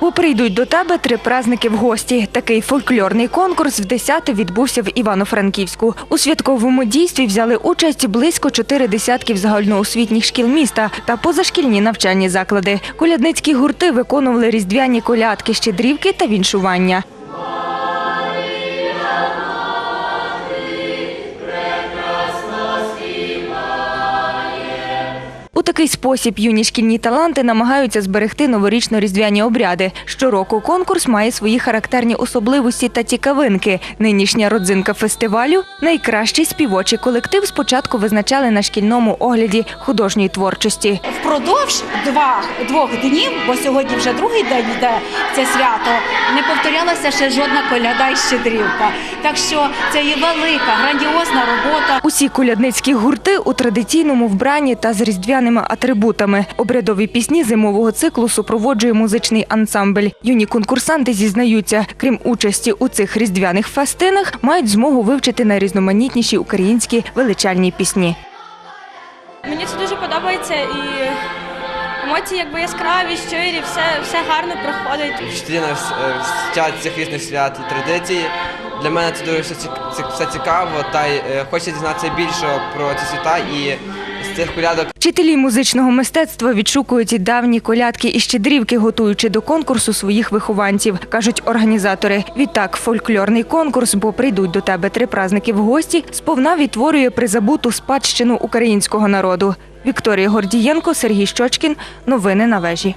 Бо прийдуть до тебе три празники в гості. Такий фольклорний конкурс в 10 відбувся в Івано-Франківську. У святковому дійстві взяли участь близько чотири десятків загальноосвітніх шкіл міста та позашкільні навчальні заклади. Колядницькі гурти виконували різдвяні колядки, щедрівки та віншування. Такий спосіб юні шкільні таланти намагаються зберегти новорічно-різдвяні обряди. Щороку конкурс має свої характерні особливості та цікавинки. Нинішня родзинка фестивалю найкращий співочий колектив спочатку визначали на шкільному огляді художньої творчості. Впродовж два, двох днів, бо сьогодні вже другий день йде це свято, не повторялася ще жодна коляда і щедрівка. Так що це є велика, грандіозна робота. Усі колядницькі гурти у традиційному вбранні та з різдвяними атрибутами. Обрядові пісні зимового циклу супроводжує музичний ансамбль. Юні конкурсанти зізнаються, крім участі у цих різдвяних фестинах, мають змогу вивчити найрізноманітніші українські величальні пісні. Мені це дуже подобається і емоції якби яскраві, щирі, все, все гарно проходить. вчителі нас е, вчать цих різних свят і традицій. Для мене це дуже все ці- ці- все цікаво, та й е, хочеться дізнатися більше про ці свята і цих колядок Вчителі музичного мистецтва відшукують і давні колядки і щедрівки, готуючи до конкурсу своїх вихованців, кажуть організатори. Відтак, фольклорний конкурс, бо прийдуть до тебе три праздники в гості, сповна відтворює призабуту спадщину українського народу. Вікторія Гордієнко, Сергій Щочкін. Новини на вежі.